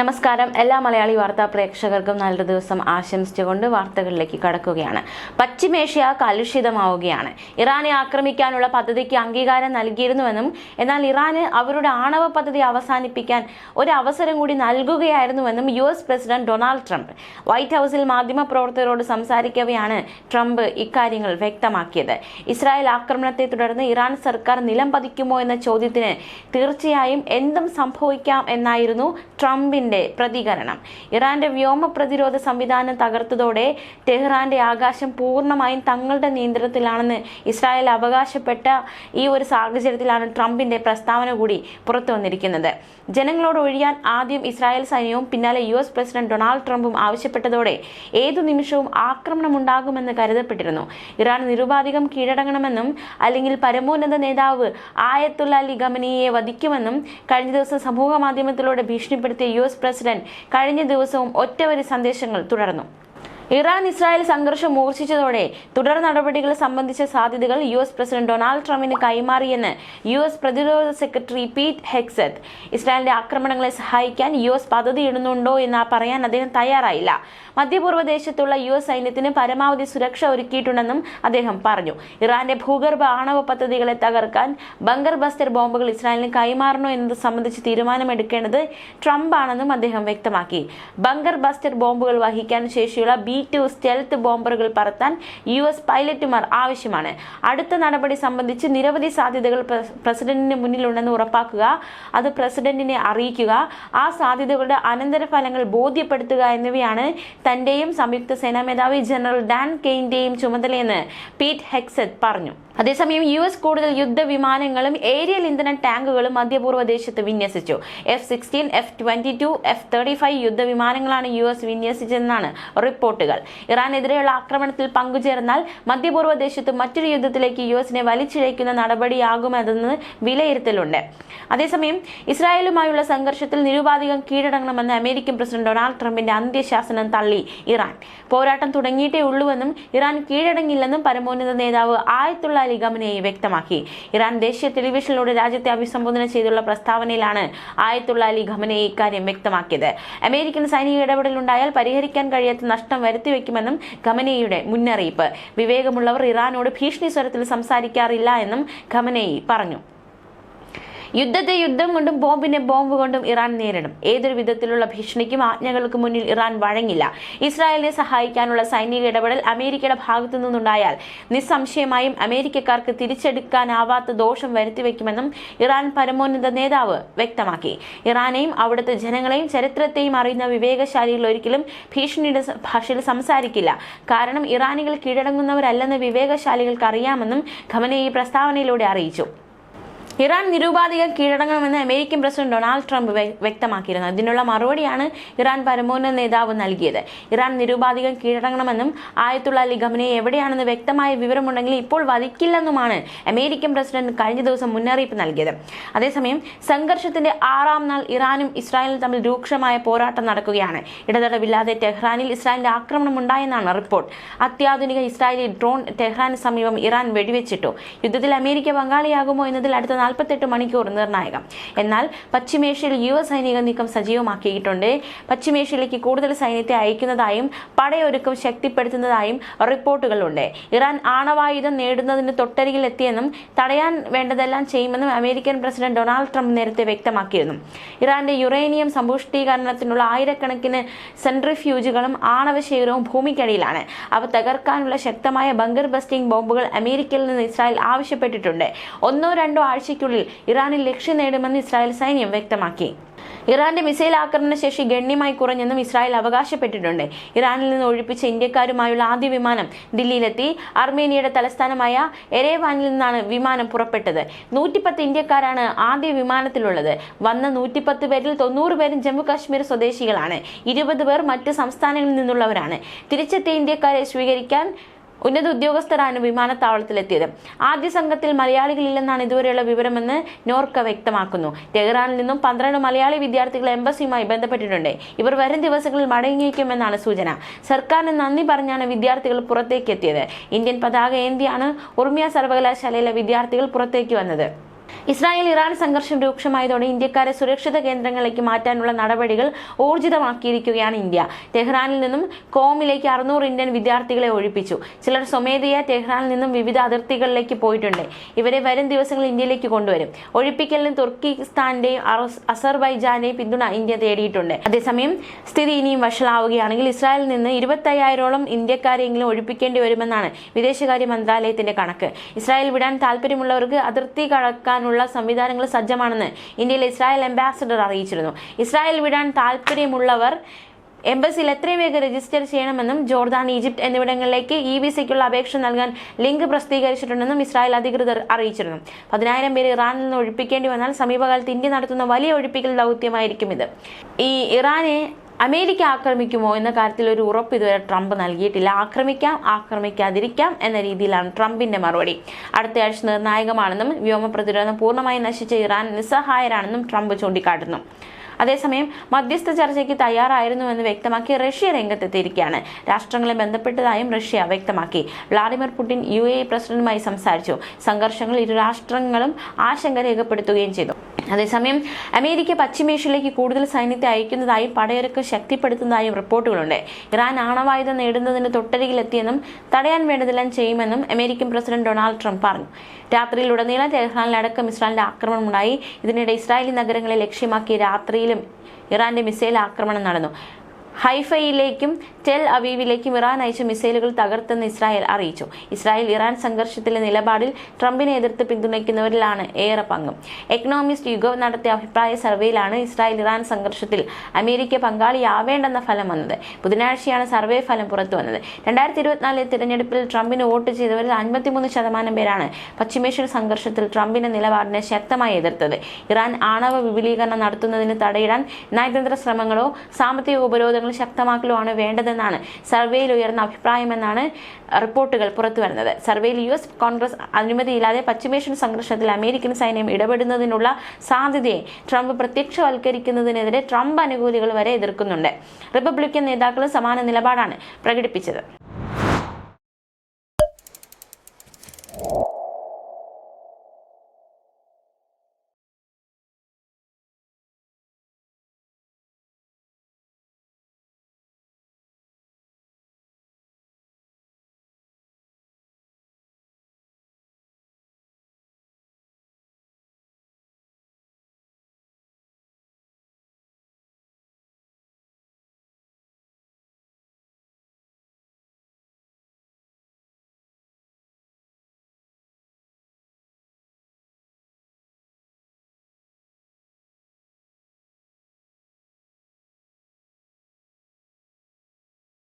നമസ്കാരം. എല്ലാ മലയാളി വാർത്താ പ്രേക്ഷകർക്കും നല്ലൊരു ദിവസം ആശംസിച്ചുകൊണ്ട് വാർത്തകളിലേക്ക് കടക്കുകയാണ്. പശ്ചിമേഷ്യ കലുഷിതമാവുകയാണ്. ഇറാനെ ആക്രമിക്കാനുള്ള പദ്ധതിക്ക് അംഗീകാരം നൽകിയിരുന്നുവെന്നും എന്നാൽ ഇറാന് അവരുടെ ആണവ പദ്ധതി അവസാനിപ്പിക്കാൻ ഒരു അവസരം കൂടി നൽകുകയായിരുന്നുവെന്നും U S president Donald Trump. White ഹൗസിൽ മാധ്യമപ്രവർത്തകരോട് സംസാരിക്കവെയാണ് ട്രംപ് ഇക്കാര്യങ്ങൾ വ്യക്തമാക്കിയത്. ഇസ്രായേൽ ആക്രമണത്തെ തുടർന്ന് ഇറാൻ സർക്കാർ നിലം പതിക്കുമോ എന്ന ചോദ്യത്തിന് തീർച്ചയായും എന്തും സംഭവിക്കാം എന്നായിരുന്നു ട്രംപിന്റെ പ്രതികരണം. ഇറാന്റെ വ്യോമ പ്രതിരോധ സംവിധാനം തകർത്തതോടെ ടെഹ്റാന്റെ ആകാശം പൂർണമായും തങ്ങളുടെ നിയന്ത്രണത്തിലാണെന്ന് ഇസ്രായേൽ അവകാശപ്പെട്ട ഈ ഒരു സാഹചര്യത്തിലാണ് ട്രംപിന്റെ പ്രസ്താവന കൂടി പുറത്തു വന്നിരിക്കുന്നത്. ജനങ്ങളോട് ഒഴിയാൻ ആദ്യം ഇസ്രായേൽ സൈന്യവും പിന്നാലെ യു എസ് പ്രസിഡന്റ് ഡൊണാൾഡ് ട്രംപും ആവശ്യപ്പെട്ടതോടെ ഏതു നിമിഷവും ആക്രമണം ആക്രമണമുണ്ടാകുമെന്ന് കരുതപ്പെട്ടിരുന്നു. ഇറാൻ നിരുപാധികം കീഴടങ്ങണമെന്നും അല്ലെങ്കിൽ പരമോന്നത നേതാവ് ആയത്തുള്ള അലി ഖമനിയെ വധിക്കുമെന്നും കഴിഞ്ഞ ദിവസം സമൂഹ മാധ്യമത്തിലൂടെ ഭീഷണിപ്പെടുത്തിയ യു എസ് പ്രസിഡന്റ് കഴിഞ്ഞ ദിവസവും ഒറ്റവരി സന്ദേശങ്ങൾ തുടർന്നു ഇറാൻ ഇസ്രായേൽ സംഘർഷം മൂർച്ഛിച്ചതോടെ തുടർ നടപടികൾ സംബന്ധിച്ച സാധ്യതകൾ യു എസ് പ്രസിഡന്റ് ഡൊണാൾഡ് ട്രംപിന് കൈമാറിയെന്ന് യു എസ് പ്രതിരോധ സെക്രട്ടറി പീറ്റ് ഹെക്സത്ത് ഇസ്രായേലിന്റെ ആക്രമണങ്ങളെ സഹായിക്കാൻ യു എസ് പദ്ധതിയിടുന്നുണ്ടോ എന്ന് പറയാൻ അദ്ദേഹം തയ്യാറായില്ല. മധ്യപൂർവ ദേശത്തുള്ള യു എസ് സൈന്യത്തിന് പരമാവധി സുരക്ഷ ഒരുക്കിയിട്ടുണ്ടെന്നും അദ്ദേഹം പറഞ്ഞു. ഇറാന്റെ ഭൂഗർഭ ആണവ പദ്ധതികളെ തകർക്കാൻ ബങ്കർ ബസ്റ്റർ ബോംബുകൾ ഇസ്രായേലിന് കൈമാറണോ എന്നത് സംബന്ധിച്ച് തീരുമാനമെടുക്കേണ്ടത് ട്രംപ് ആണെന്നും അദ്ദേഹം വ്യക്തമാക്കി. ബങ്കർ ബസ്റ്റർ ബോംബുകൾ വഹിക്കാൻ ശേഷിയുള്ള ബി ടു സ്റ്റെൽത്ത് ബോംബറുകൾ പറത്താൻ യു എസ് പൈലറ്റുമാർ ആവശ്യമാണ്. അടുത്ത നടപടി സംബന്ധിച്ച് നിരവധി സാധ്യതകൾ പ്ര- പ്രസിഡന്റിന് മുന്നിലുണ്ടെന്ന് ഉറപ്പാക്കുക അത് പ്രസിഡന്റിനെ അറിയിക്കുക ആ സാധ്യതകളുടെ അനന്തരഫലങ്ങൾ ബോധ്യപ്പെടുത്തുക എന്നിവയാണ് തന്റെയും സംയുക്ത സേനാ മേധാവി ജനറൽ ഡാൻ കെയിന്റെയും ചുമതലയെന്ന് പീറ്റ് ഹെക്സെറ്റ് പറഞ്ഞു. അതേസമയം യു എസ് കൂടുതൽ യുദ്ധവിമാനങ്ങളും ഏരിയൽ ഇന്ധന ടാങ്കുകളും മധ്യപൂർവ ദേശത്ത് വിന്യസിച്ചു. F sixteen F twenty two F thirty five യുദ്ധവിമാനങ്ങളാണ് U S വിന്യസിച്ചതെന്നാണ് റിപ്പോർട്ടുകൾ. ഇറാനെതിരെയുള്ള ആക്രമണത്തിൽ പങ്കുചേർന്നാൽ മധ്യപൂർവ ദേശത്ത് മറ്റൊരു യുദ്ധത്തിലേക്ക് യു എസിനെ വലിച്ചിഴയ്ക്കുന്ന നടപടിയാകുമെന്ന് വിലയിരുത്തലുണ്ട്. അതേസമയം ഇസ്രായേലുമായുള്ള സംഘർഷത്തിൽ നിരുപാധികം കീഴടങ്ങണമെന്ന് അമേരിക്കൻ പ്രസിഡന്റ് ഡൊണാൾഡ് ട്രംപിന്റെ അന്ത്യശാസനം തള്ളി ഇറാൻ. പോരാട്ടം തുടങ്ങിയിട്ടേ ഉള്ളൂവെന്നും ഇറാൻ കീഴടങ്ങില്ലെന്നും പരമോന്നത നേതാവ് ആയത്തുള്ള അലി ഖമനേയി വ്യക്തമാക്കി. ഇറാൻ ദേശീയ ടെലിവിഷനിലൂടെ രാജ്യത്തെ അഭിസംബോധന ചെയ്തുള്ള പ്രസ്താവനയിലാണ് ആയത്തുള്ള അലി ഖമനേയി ഇക്കാര്യം വ്യക്തമാക്കിയത്. അമേരിക്കൻ സൈനിക ഇടപെടലുണ്ടായാൽ പരിഹരിക്കാൻ കഴിയാത്ത നഷ്ടം വരുത്തിവെക്കുമെന്നും ഖമനേയിയുടെ മുന്നറിയിപ്പ്. വിവേകമുള്ളവർ ഇറാനോട് ഭീഷണി സ്വരത്തിൽ സംസാരിക്കാറില്ല എന്നും ഖമനേയി പറഞ്ഞു. യുദ്ധത്തെ യുദ്ധം കൊണ്ടും ബോംബിനെ ബോംബ് കൊണ്ടും ഇറാൻ നേരിടും. ഏതൊരു വിധത്തിലുള്ള ഭീഷണിക്കും ആജ്ഞകൾക്ക് മുന്നിൽ ഇറാൻ വഴങ്ങില്ല. ഇസ്രായേലിനെ സഹായിക്കാനുള്ള സൈനിക ഇടപെടൽ അമേരിക്കയുടെ ഭാഗത്തു നിന്നുണ്ടായാൽ നിസ്സംശയമായും അമേരിക്കക്കാർക്ക് തിരിച്ചെടുക്കാനാവാത്ത ദോഷം വരുത്തിവെക്കുമെന്നും ഇറാൻ പരമോന്നത നേതാവ് വ്യക്തമാക്കി. ഇറാനെയും അവിടുത്തെ ജനങ്ങളെയും ചരിത്രത്തെയും അറിയുന്ന വിവേകശാലികൾ ഒരിക്കലും ഭീഷണിയുടെ ഭാഷയിൽ സംസാരിക്കില്ല. കാരണം ഇറാനികൾ കീഴടങ്ങുന്നവരല്ലെന്ന് വിവേകശാലികൾക്ക് അറിയാമെന്നും ഖമനെ ഈ പ്രസ്താവനയിലൂടെ അറിയിച്ചു. ഇറാൻ നിരുപാധികം കീഴടങ്ങണമെന്ന് അമേരിക്കൻ പ്രസിഡന്റ് ഡൊണാൾഡ് ട്രംപ് വ്യ- വ്യക്തമാക്കിയിരുന്നു. ഇതിനുള്ള മറുപടിയാണ് ഇറാൻ പരമോന്നത നേതാവ് നൽകിയത്. ഇറാൻ നിരുപാധികം കീഴടങ്ങണമെന്നും ആയത്തുള്ള അലി ഖമനെ എവിടെയാണെന്ന് വ്യക്തമായ വിവരമുണ്ടെങ്കിൽ ഇപ്പോൾ വധിക്കില്ലെന്നുമാണ് അമേരിക്കൻ പ്രസിഡന്റ് കഴിഞ്ഞ ദിവസം മുന്നറിയിപ്പ് നൽകിയത്. അതേസമയം സംഘർഷത്തിന്റെ ആറാം നാൾ ഇറാനും ഇസ്രായേലും തമ്മിൽ രൂക്ഷമായ പോരാട്ടം നടക്കുകയാണ്. ഇടതടവില്ലാതെ ടെഹ്റാനിൽ ഇസ്രായേലിന്റെ ആക്രമണം ഉണ്ടായെന്നാണ് റിപ്പോർട്ട്. അത്യാധുനിക ഇസ്രായേലി ഡ്രോൺ ടെഹ്റാന് സമീപം ഇറാൻ വെടിവെച്ചിട്ടു. യുദ്ധത്തിൽ അമേരിക്ക പങ്കാളിയാകുമോ എന്നതിൽ അടുത്ത നാൽപ്പത്തെട്ട് മണിക്കൂർ നിർണായകം. എന്നാൽ പശ്ചിമേഷ്യയിൽ യു എസ് സൈനിക നീക്കം സജീവമാക്കിയിട്ടുണ്ട്. പശ്ചിമേഷ്യയിലേക്ക് കൂടുതൽ സൈന്യത്തെ അയക്കുന്നതായും പടയൊരുക്കം ശക്തിപ്പെടുത്തുന്നതായും റിപ്പോർട്ടുകളുണ്ട്. ഇറാൻ ആണവായുധം നേടുന്നതിന് തൊട്ടരികിൽ എത്തിയെന്നും തടയാൻ വേണ്ടതെല്ലാം ചെയ്യുമെന്നും അമേരിക്കൻ പ്രസിഡന്റ് ഡൊണാൾഡ് ട്രംപ് നേരത്തെ വ്യക്തമാക്കിയിരുന്നു. ഇറാന്റെ യുറേനിയം സമ്പുഷ്ടീകരണത്തിനുള്ള ആയിരക്കണക്കിന് സെൻട്രിഫ്യൂജുകളും ആണവശേഖരവും ഭൂമിക്കടിയിലാണ്. അവ തകർക്കാനുള്ള ശക്തമായ ബങ്കർ ബസ്റ്റിംഗ് ബോംബുകൾ അമേരിക്കയിൽ നിന്ന് ഇസ്രായേൽ ആവശ്യപ്പെട്ടിട്ടുണ്ട്. ഒന്നോ രണ്ടോ ആഴ്ചയ്ക്കുള്ളിൽ ഇറാനിൽ ലക്ഷ്യം നേടുമെന്ന് ഇസ്രായേൽ സൈന്യം വ്യക്തമാക്കി. ഇറാന്റെ മിസൈൽ ആക്രമണ ശേഷി ഗണ്യമായി കുറഞ്ഞെന്നും ഇസ്രായേൽ അവകാശപ്പെട്ടിട്ടുണ്ട്. ഇറാനിൽ നിന്ന് ഒഴിപ്പിച്ച ഇന്ത്യക്കാരുമായുള്ള ആദ്യ വിമാനം ദില്ലിയിലെത്തി. അർമേനിയയുടെ തലസ്ഥാനമായ എരേവാനിൽ നിന്നാണ് വിമാനം പുറപ്പെട്ടത്. നൂറ്റിപ്പത്ത് ഇന്ത്യക്കാരാണ് ആദ്യ വിമാനത്തിലുള്ളത്. വന്ന നൂറ്റിപ്പത്ത് പേരിൽ തൊണ്ണൂറ് പേരും ജമ്മു കാശ്മീർ സ്വദേശികളാണ്. ഇരുപത് പേർ മറ്റ് സംസ്ഥാനങ്ങളിൽ നിന്നുള്ളവരാണ്. തിരിച്ചെത്തിയ ഇന്ത്യക്കാരെ സ്വീകരിക്കാൻ ഉന്നത ഉദ്യോഗസ്ഥരാണ് വിമാനത്താവളത്തിലെത്തിയത്. ആദ്യ സംഘത്തിൽ മലയാളികളില്ലെന്നാണ് ഇതുവരെയുള്ള വിവരമെന്ന് നോർക്ക വ്യക്തമാക്കുന്നു. ടെഹ്റാനിൽ നിന്നും പന്ത്രണ്ട് മലയാളി വിദ്യാർത്ഥികൾ എംബസിയുമായി ബന്ധപ്പെട്ടിട്ടുണ്ട്. ഇവർ വരും ദിവസങ്ങളിൽ മടങ്ങിയേക്കുമെന്നാണ് സൂചന. സർക്കാരിന് നന്ദി പറഞ്ഞാണ് വിദ്യാർത്ഥികൾ പുറത്തേക്ക് എത്തിയത് ഇന്ത്യൻ പതാക ഏന്തിയാണ് ഉർമിയ സർവകലാശാലയിലെ വിദ്യാർത്ഥികൾ പുറത്തേക്ക് വന്നത്. ഇസ്രായേൽ ഇറാൻ സംഘർഷം രൂക്ഷമായതോടെ ഇന്ത്യക്കാരെ സുരക്ഷിത കേന്ദ്രങ്ങളിലേക്ക് മാറ്റാനുള്ള നടപടികൾ ഊർജിതമാക്കിയിരിക്കുകയാണ് ഇന്ത്യ. ടെഹ്റാനിൽ നിന്നും കോമിലേക്ക് അറുന്നൂറ് ഇന്ത്യൻ വിദ്യാർത്ഥികളെ ഒഴിപ്പിച്ചു. ചിലർ സ്വമേധയ ടെഹ്റാനിൽ നിന്നും വിവിധ അതിർത്തികളിലേക്ക് പോയിട്ടുണ്ട്. ഇവരെ വരും ദിവസങ്ങളിൽ ഇന്ത്യയിലേക്ക് കൊണ്ടുവരും. ഒഴിപ്പിക്കലിന് തുർക്കിസ്ഥാന്റെയും അസർബൈജാന്റെയും പിന്തുണ ഇന്ത്യ തേടിയിട്ടുണ്ട്. അതേസമയം സ്ഥിതി ഇനിയും വഷളാവുകയാണെങ്കിൽ ഇസ്രായേലിൽ നിന്ന് ഇരുപത്തയ്യായിരോളം ഇന്ത്യക്കാരെങ്കിലും ഒഴിപ്പിക്കേണ്ടി വരുമെന്നാണ് വിദേശകാര്യ മന്ത്രാലയത്തിന്റെ കണക്ക്. ഇസ്രായേൽ വിടാൻ താല്പര്യമുള്ളവർക്ക് അതിർത്തി കടക്കാനുള്ള സംവിധാനങ്ങൾ സജ്ജമാണെന്ന് ഇന്ത്യയിലെ ഇസ്രായേൽ അംബാസഡർ അറിയിച്ചിരുന്നു. ഇസ്രായേൽ വിടാൻ താല്പര്യമുള്ളവർ എംബസിയിൽ എത്രയും വേഗം രജിസ്റ്റർ ചെയ്യണമെന്നും ജോർദാൻ ഈജിപ്ത് എന്നിവിടങ്ങളിലേക്ക് ഇ വിസയ്ക്കുള്ള അപേക്ഷ നൽകാൻ ലിങ്ക് പ്രസിദ്ധീകരിച്ചിട്ടുണ്ടെന്നും ഇസ്രായേൽ അധികൃതർ അറിയിച്ചിരുന്നു. പതിനായിരം പേര് ഇറാനിൽ നിന്ന് ഒഴിപ്പിക്കേണ്ടി വന്നാൽ സമീപകാലത്ത് ഇന്ത്യ നടത്തുന്ന വലിയ ഒഴിപ്പിക്കൽ ദൗത്യമായിരിക്കും ഇത്. ഈ ഇറാനെ അമേരിക്ക ആക്രമിക്കുമോ എന്ന കാര്യത്തിൽ ഒരു ഉറപ്പ് ഇതുവരെ ട്രംപ് നൽകിയിട്ടില്ല. ആക്രമിക്കാം ആക്രമിക്കാതിരിക്കാം എന്ന രീതിയിലാണ് ട്രംപിന്റെ മറുപടി. അടുത്തയാഴ്ച നിർണായകമാണെന്നും വ്യോമ പ്രതിരോധം പൂർണമായി നശിച്ച ഇറാൻ നിസ്സഹായരാണെന്നും ട്രംപ് ചൂണ്ടിക്കാട്ടുന്നു. അതേസമയം മധ്യസ്ഥ ചർച്ചയ്ക്ക് തയ്യാറായിരുന്നുവെന്ന് വ്യക്തമാക്കി റഷ്യ രംഗത്തെത്തിയിരിക്കുകയാണ്. രാഷ്ട്രങ്ങളെ ബന്ധപ്പെട്ടതായും റഷ്യ വ്യക്തമാക്കി. വ്ളാഡിമിർ പുടിൻ യു പ്രസിഡന്റുമായി സംസാരിച്ചു. സംഘർഷങ്ങൾ ഇരു രാഷ്ട്രങ്ങളും ആശങ്ക രേഖപ്പെടുത്തുകയും ചെയ്തു. അതേസമയം അമേരിക്ക പശ്ചിമേഷ്യയിലേക്ക് കൂടുതൽ സൈന്യത്തെ അയക്കുന്നതായും പടയൊരുക്കം ശക്തിപ്പെടുത്തുന്നതായും റിപ്പോർട്ടുകളുണ്ട്. ഇറാൻ ആണവായുധം നേടുന്നതിന് തൊട്ടരികിലെത്തിയെന്നും തടയാൻ വേണ്ടതെല്ലാം ചെയ്യുമെന്നും അമേരിക്കൻ പ്രസിഡന്റ് ഡൊണാൾഡ് ട്രംപ് പറഞ്ഞു. രാത്രിയിൽ ഉടനീളം ടെഹ്റാനിലടക്കം ഇസ്രായേലിന്റെ ആക്രമണമുണ്ടായി. ഇതിനിടെ ഇസ്രായേലി നഗരങ്ങളെ ലക്ഷ്യമാക്കി രാത്രിയിലും ഇറാന്റെ മിസൈൽ ആക്രമണം നടന്നു. ഹൈഫയിലേക്കും ടെൽ അവീവിലേക്കും ഇറാൻ അയച്ച മിസൈലുകൾ തകർത്തെന്ന് ഇസ്രായേൽ അറിയിച്ചു. ഇസ്രായേൽ ഇറാൻ സംഘർഷത്തിലെ നിലപാടിൽ ട്രംപിനെ എതിർത്ത് പിന്തുണയ്ക്കുന്നവരിലാണ് ഏറെ പങ്കും. എക്കണോമിസ്റ്റ് യുഗോ നടത്തിയ അഭിപ്രായ സർവേയിലാണ് ഇസ്രായേൽ ഇറാൻ സംഘർഷത്തിൽ അമേരിക്ക പങ്കാളിയാവേണ്ടെന്ന ഫലം വന്നത്. ബുധനാഴ്ചയാണ് സർവേ ഫലം പുറത്തു വന്നത്. രണ്ടായിരത്തി ഇരുപത്തിനാലിലെ തിരഞ്ഞെടുപ്പിൽ ട്രംപിന് വോട്ട് ചെയ്തവരിൽ അൻപത്തിമൂന്ന് ശതമാനം പേരാണ് പശ്ചിമേഷ്യൻ സംഘർഷത്തിൽ ട്രംപിന്റെ നിലപാടിനെ ശക്തമായി എതിർത്തത്. ഇറാൻ ആണവ വിപുലീകരണം നടത്തുന്നതിന് തടയിടാൻ നയതന്ത്ര ശ്രമങ്ങളോ സാമ്പത്തിക ഉപരോധങ്ങൾ ശക്തമാക്കലോ ശക്തമാക്കലുമാണ് വേണ്ടതെന്നാണ് സർവേയിൽ ഉയർന്ന അഭിപ്രായമെന്നാണ് റിപ്പോർട്ടുകൾ പുറത്തുവരുന്നത്. സർവേയിൽ യു എസ് കോൺഗ്രസ് അനുമതിയില്ലാതെ പശ്ചിമേഷ്യൻ സംഘർഷത്തിൽ അമേരിക്കൻ സൈന്യം ഇടപെടുന്നതിനുള്ള സാധ്യതയെ ട്രംപ് പ്രത്യക്ഷവൽക്കരിക്കുന്നതിനെതിരെ ട്രംപ് അനുകൂലികൾ വരെ എതിർക്കുന്നുണ്ട്. റിപ്പബ്ലിക്കൻ നേതാക്കളും സമാന നിലപാടാണ് പ്രകടിപ്പിച്ചത്.